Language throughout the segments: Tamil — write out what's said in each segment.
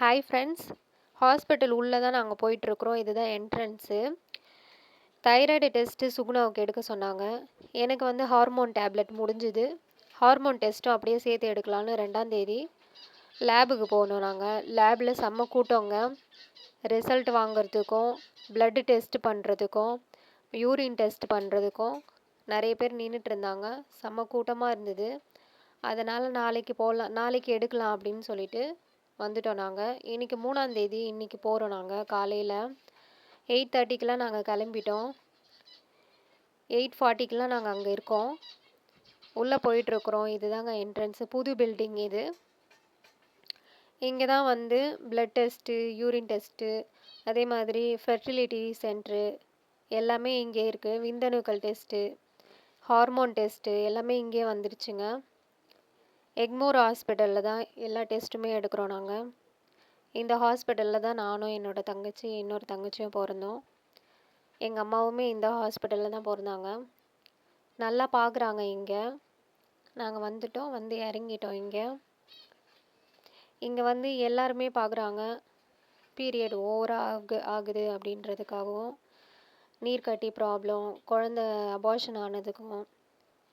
ஹாய் ஃப்ரெண்ட்ஸ் ஹாஸ்பிட்டல் உள்ளே தான் நாங்கள் போயிட்டுருக்குறோம். இதுதான் என்ட்ரன்ஸு தைராய்டு டெஸ்ட்டு சுகுணாவுக்கு எடுக்க சொன்னாங்க. எனக்கு வந்து ஹார்மோன் டேப்லெட் முடிஞ்சுது. ஹார்மோன் டெஸ்ட்டும் அப்படியே சேர்த்து எடுக்கலான்னு ரெண்டாந்தேதி லேபுக்கு போகணும் நாங்கள் லேபில் செம்ம கூட்டங்க. ரிசல்ட் வாங்குறதுக்கும் ப்ளட்டு டெஸ்ட் பண்ணுறதுக்கும் யூரின் டெஸ்ட் பண்ணுறதுக்கும் நிறைய பேர் நின்றுட்டு இருந்தாங்க. செம்ம கூட்டமாக இருந்தது. அதனால் நாளைக்கு போகலாம் நாளைக்கு எடுக்கலாம் அப்படின்னு சொல்லிட்டு வந்துட்டோம் நாங்கள் இன்றைக்கி மூணாந்தேதி இன்றைக்கி போகிறோம் நாங்கள் காலையில். எயிட் தேர்ட்டிக்கெலாம் நாங்கள் கிளம்பிட்டோம். எயிட் ஃபார்ட்டிக்கெலாம் நாங்கள் அங்கே இருக்கோம். உள்ளே போயிட்டுருக்குறோம் இதுதாங்க என்ட்ரன்ஸு. புது பில்டிங் இது. இங்கே தான் வந்து ப்ளட் டெஸ்ட்டு யூரின் டெஸ்ட்டு அதே மாதிரி ஃபெர்டிலிட்டி சென்ட்ரு எல்லாமே இங்கே இருக்குது விந்தணுக்கள் டெஸ்ட்டு ஹார்மோன் டெஸ்ட்டு எல்லாமே இங்கே வந்துடுச்சுங்க எக்மோர் ஹாஸ்பிட்டலில் தான் எல்லா டெஸ்ட்டுமே எடுக்கிறோம் நாங்கள். இந்த ஹாஸ்பிட்டலில் தான் நானும் என்னோடய தங்கச்சி இன்னொரு தங்கச்சியும் பிறந்தோம். எங்கள் அம்மாவுமே இந்த ஹாஸ்பிட்டலில் தான் பிறந்தாங்க. நல்லா பார்க்குறாங்க இங்கே. நாங்கள் வந்துட்டோம் வந்து இறங்கிட்டோம் இங்கே. இங்கே வந்து எல்லாருமே பார்க்குறாங்க. பீரியட் ஓவராக ஆகு ஆகுது அப்படின்றதுக்காகவும் நீர்க்கட்டி ப்ராப்ளம் குழந்த அபார்ஷன் ஆனதுக்கும்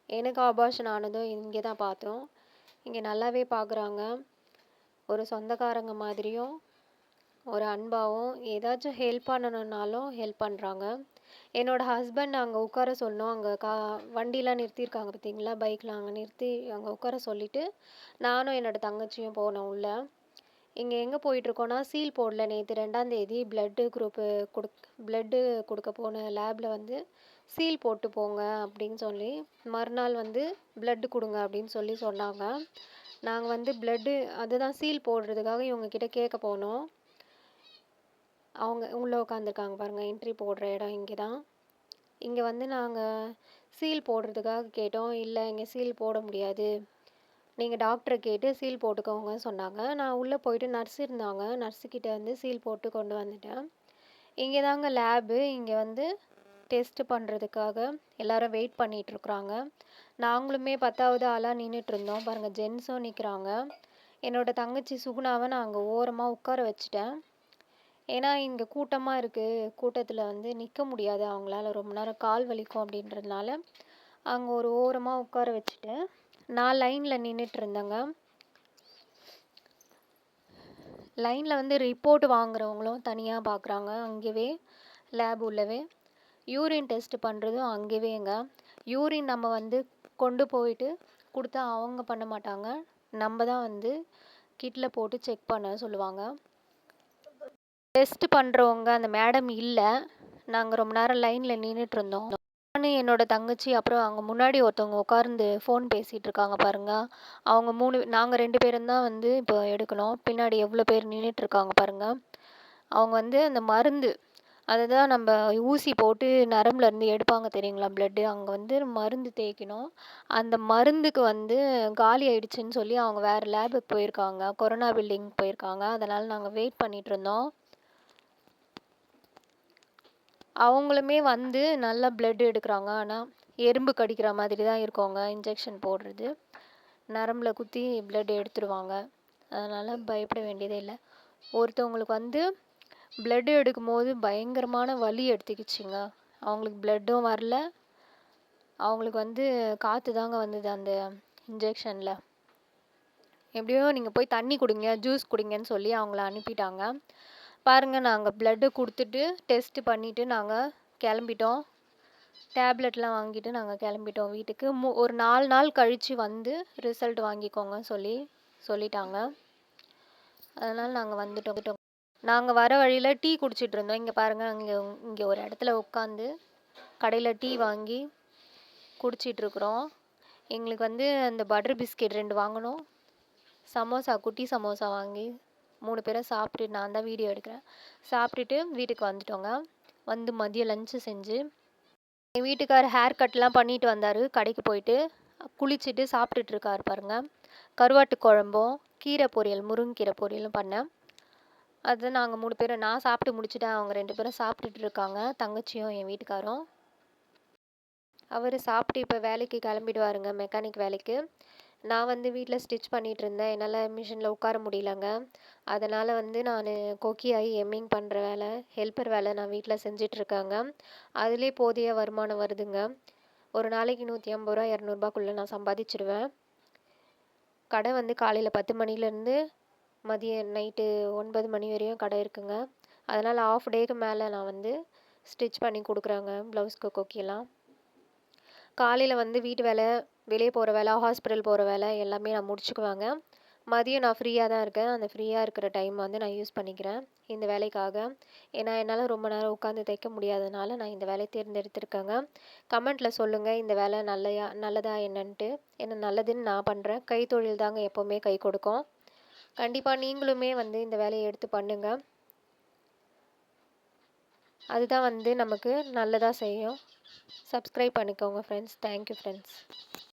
எனக்கு அபார்ஷன் ஆனதும் இங்கே தான் பார்த்தோம். இங்கே நல்லாவே பார்க்குறாங்க ஒரு சொந்தக்காரங்க மாதிரியும் ஒரு அன்பாகவும் ஏதாச்சும் ஹெல்ப் பண்ணணுன்னாலும் ஹெல்ப் பண்ணுறாங்க என்னோடய ஹஸ்பண்ட் அங்கே உட்கார சொன்னோம் அங்கே கா வண்டிலாம் நிறுத்தியிருக்காங்க பார்த்தீங்களா? பைக்லாம் அங்கே நிறுத்தி அங்கே உட்கார சொல்லிவிட்டு நானும் என்னோடய தங்கச்சியும் போனோம் உள்ளே. இங்கே எங்கே போயிட்டுருக்கோன்னா சீல் போடல நேற்று ரெண்டாந்தேதி ப்ளட்டு குரூப்பு கொடுக் ப்ளட்டு கொடுக்க போன லேபில் வந்து சீல் போட்டு போங்க அப்படின்னு சொல்லி மறுநாள் வந்து ப்ளட்டு கொடுங்க அப்படின்னு சொல்லி சொன்னாங்க. நாங்கள் வந்து ப்ளட்டு அதுதான் சீல் போடுறதுக்காக இவங்கக்கிட்ட கேட்க போனோம். அவங்க உள்ளே உட்காந்துருக்காங்க பாருங்கள் என்ட்ரி போடுற இடம் இங்கே தான் இங்கே வந்து நாங்கள் சீல் போடுறதுக்காக கேட்டோம். இல்லை இங்கே சீல் போட முடியாது. நீங்கள் டாக்டரை கேட்டு சீல் போட்டுக்கோங்க சொன்னாங்க. நான் உள்ளே போயிட்டு நர்ஸ் இருந்தாங்க. நர்ஸுக்கிட்ட வந்து சீல் போட்டு கொண்டு வந்துட்டேன். இங்கே தாங்க லேபு. இங்கே வந்து டெஸ்ட் பண்ணுறதுக்காக எல்லாரும் வெயிட் பண்ணிகிட்ருக்குறாங்க நாங்களுமே பத்தாவது ஆளாக நின்றுட்டுருந்தோம் பாருங்கள் ஜென்ஸும் நிற்கிறாங்க என்னோடய தங்கச்சி சுகுணாவை நான் அங்கே ஓரமாக உட்கார வச்சுட்டேன். ஏன்னா இங்கே கூட்டமாக இருக்குது கூட்டத்தில் வந்து நிற்க முடியாது. அவங்களால ரொம்ப நேரம் கால் வலிக்கும் அப்படின்றதுனால அங்கே ஒரு ஓரமாக உட்கார வச்சுட்டேன். நான் லைனில் நின்றுட்டு இருந்தேங்க லைனில் வந்து ரிப்போர்ட் வாங்குறவங்களும் தனியாக பார்க்குறாங்க அங்கேவே லேப் உள்ளவே. யூரின் டெஸ்ட் பண்ணுறதும் அங்கேவேங்க. யூரின் நம்ம வந்து கொண்டு போயிட்டு கொடுத்தா அவங்க பண்ண மாட்டாங்க. நம்ம தான் வந்து கிட்டில் போட்டு செக் பண்ண சொல்லுவாங்க. டெஸ்ட் பண்ணுறவங்க அந்த மேடம் இல்லை. நாங்கள் ரொம்ப நேரம் லைனில் நின்றுட்டு இருந்தோம் நான் என்னோட தங்கச்சி அப்புறம் அங்கே முன்னாடி ஒருத்தவங்க உட்கார்ந்து ஃபோன் பேசிகிட்டு இருக்காங்க பாருங்க. அவங்க மூணு நாங்கள் ரெண்டு பேரும் தான் வந்து இப்போ எடுக்கணும். பின்னாடி எவ்வளோ பேர் நின்றுட்டு இருக்காங்க பாருங்க. அவங்க வந்து அந்த மருந்து அதை தான் நம்ம ஊசி போட்டு நரம்புல இருந்து எடுப்பாங்க தெரியுங்களா ப்ளட்டு அங்கே வந்து மருந்து தேய்க்கணும். அந்த மருந்துக்கு வந்து காலி ஆயிடுச்சுன்னு சொல்லி அவங்க வேறு லேபுக்கு போயிருக்காங்க. கொரோனா பில்டிங் போயிருக்காங்க. அதனால் நாங்கள் வெயிட் பண்ணிட்டு இருந்தோம் அவங்களுமே வந்து நல்லா ப்ளட் எடுக்கிறாங்க. ஆனால் எறும்பு கடிக்கிற மாதிரி தான் இருக்கவங்க இன்ஜெக்ஷன் போடுறது. நரம்பில் குத்தி ப்ளட் எடுத்துருவாங்க. அதனால் பயப்பட வேண்டியதே இல்லை. ஒருத்தவங்களுக்கு வந்து ப்ளட் எடுக்கும் போது பயங்கரமான வலி எடுத்துக்கிச்சுங்க. அவங்களுக்கு ப்ளட்டும் வரல. அவங்களுக்கு வந்து காற்று தாங்க வந்தது அந்த இன்ஜெக்ஷனில் எப்படியோ நீங்கள் போய் தண்ணி குடிங்க ஜூஸ் குடிங்கன்னு சொல்லி அவங்கள அனுப்பிட்டாங்க. பாருங்கள் நாங்கள் ப்ளட்டு கொடுத்துட்டு டெஸ்ட்டு பண்ணிவிட்டு நாங்கள் கிளம்பிட்டோம். டேப்லெட்லாம் வாங்கிட்டு நாங்கள் கிளம்பிட்டோம் வீட்டுக்கு. மு ஒரு நாலு நாள் கழித்து வந்து ரிசல்ட் வாங்கிக்கோங்க சொல்லி சொல்லிட்டாங்க. அதனால் நாங்கள் வந்துட்டோம். நாங்கள் வர வழியில் டீ குடிச்சிட்டு இருந்தோம். இங்கே பாருங்கள் இங்கே இங்கே ஒரு இடத்துல உட்காந்து கடையில் டீ வாங்கி குடிச்சிட்ருக்குறோம் எங்களுக்கு வந்து அந்த பட்டர் பிஸ்கெட் ரெண்டு வாங்கினோம் சமோசா குட்டி சமோசா வாங்கி மூணு பேரும் சாப்பிட்டு நான் தான் வீடியோ எடுக்கிறேன். சாப்பிட்டுட்டு வீட்டுக்கு வந்துட்டோங்க. வந்து மதியம் லஞ்சு செஞ்சு என் வீட்டுக்கார் ஹேர் கட்லாம் பண்ணிட்டு வந்தார். கடைக்கு போயிட்டு குளிச்சுட்டு சாப்பிட்டுட்டு இருக்கார் பாருங்க. கருவாட்டு குழம்பும் கீரை பொரியல் முருங்கீரை பொரியலும் பண்ணேன். அது நாங்கள் மூணு பேரும் நான் சாப்பிட்டு முடிச்சுட்டேன். அவங்க ரெண்டு பேரும் சாப்பிட்டுட்டு இருக்காங்க. தங்கச்சியும் என் வீட்டுக்காரும். அவர் சாப்பிட்டு இப்போ வேலைக்கு கிளம்பிடுவாருங்க மெக்கானிக் வேலைக்கு. நான் வந்து வீட்டில் ஸ்டிச் பண்ணிகிட்ருந்தேன் என்னால் மிஷினில் உட்கார முடியலங்க. அதனால் வந்து நான் கொக்கி ஆகி எம்மிங் பண்ணுற வேலை ஹெல்ப்பர் வேலை நான் வீட்டில் செஞ்சிட்ருக்கேங்க அதிலே போதிய வருமானம் வருதுங்க. ஒரு நாளைக்கு நூற்றி ஐம்பது ரூபா இரநூறுபாக்குள்ளே நான் சம்பாதிச்சிடுவேன் கடை வந்து காலையில் பத்து மணிலேருந்து மதியம் நைட்டு ஒன்பது மணி வரையும் கடை இருக்குங்க. அதனால் ஆஃப் டேக்கு மேலே நான் வந்து ஸ்டிச் பண்ணி கொடுக்குறேங்க ப்ளவுஸ்க்கு கொக்கியெல்லாம். காலையில் வந்து வீட்டு வேலை வெளியே போகிற வேலை ஹாஸ்பிட்டல் போகிற வேலை எல்லாமே நான் முடிச்சுக்குவாங்க. மதியம் நான் ஃப்ரீயாக தான் இருக்கேன். அந்த ஃப்ரீயாக இருக்கிற டைம் வந்து நான் யூஸ் பண்ணிக்கிறேன் இந்த வேலைக்காக. ஏன்னா என்னால் ரொம்ப நேரம் உட்காந்து தைக்க முடியாதனால நான் இந்த வேலையை தேர்ந்தெடுத்திருக்கேங்க. கமெண்ட்டில் சொல்லுங்கள் இந்த வேலை நல்லையா நல்லதா என்னன்ட்டு. என்ன நல்லதுன்னு நான் பண்ணுறேன் கைத்தொழில் தாங்க எப்போவுமே கை கொடுக்கும். கண்டிப்பாக நீங்களுமே வந்து இந்த வேலையை எடுத்து பண்ணுங்கள் அதுதான் வந்து நமக்கு நல்லதாக செய்யும். சப்ஸ்கிரைப் பண்ணிக்கோங்க ஃப்ரெண்ட்ஸ் தேங்க்யூ ஃப்ரெண்ட்ஸ்